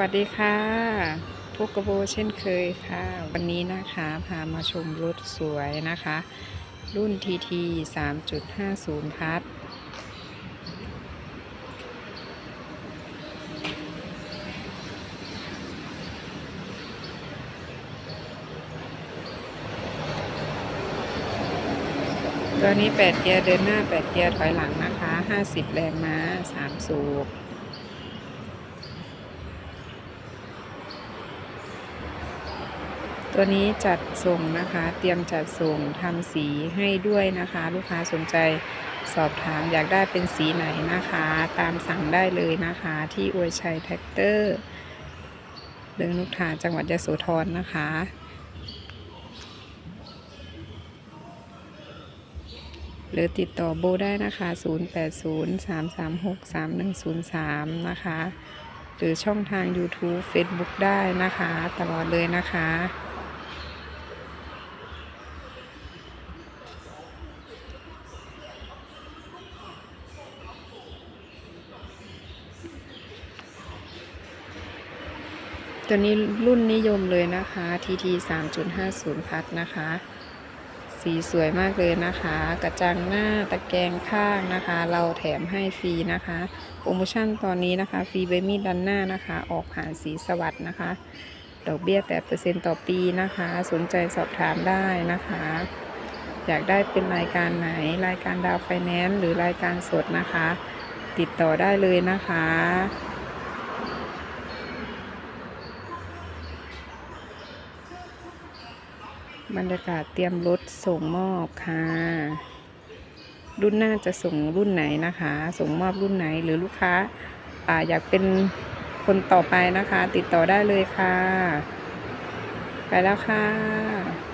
วัสดีค่ะพวกกระโบเช่นเคยค่ะ วันนี้นะคะพามาชมรถสวยนะคะ รุ่น TT 3.50พัทตัวนี้8เกียร์เดินหน้า8เกียร์ถอยหลังนะคะ50แรงม้า3สูบ ตัวนี้จัดส่งนะคะ เตรียมจัดส่งทำสีให้ด้วยนะคะ ลูกค้าสนใจสอบถามอยากได้เป็นสีไหนนะคะ ตามสั่งได้เลยนะคะ ที่อวยชัยแท็กเตอร์เรืองนุกทาจังหวัดยโสธรนะคะ หรือติดต่อโบได้นะคะ 0803363103 นะคะ หรือช่องทาง YouTube Facebook ได้นะคะ ตลอดเลยนะคะ ตัวนี้รุ่นนิยมเลยนะคะ TT 3.50 พัดนะคะ สีสวยมากเลยนะคะ กระจังหน้าตะแกรงข้างนะคะ เราแถมให้ฟรีนะคะ โปรโมชั่นตอนนี้นะคะฟรีใบมีดดันหน้านะคะ ออกผ่านสีสวัสด์นะคะ ดอกเบี้ย 8%ต่อปีนะคะ สนใจสอบถามได้นะคะ อยากได้เป็นรายการไหนรายการดาวไฟแนนซ์หรือรายการสดนะคะ ติดต่อได้เลยนะคะ บรรยากาศเตรียมรถส่งมอบค่ะ รุ่นหน้าจะส่งรุ่นไหนนะคะ ส่งมอบรุ่นไหนหรือลูกค้าอ่าอยากเป็นคนต่อไปนะคะ ติดต่อได้เลยค่ะ ไปแล้วค่ะ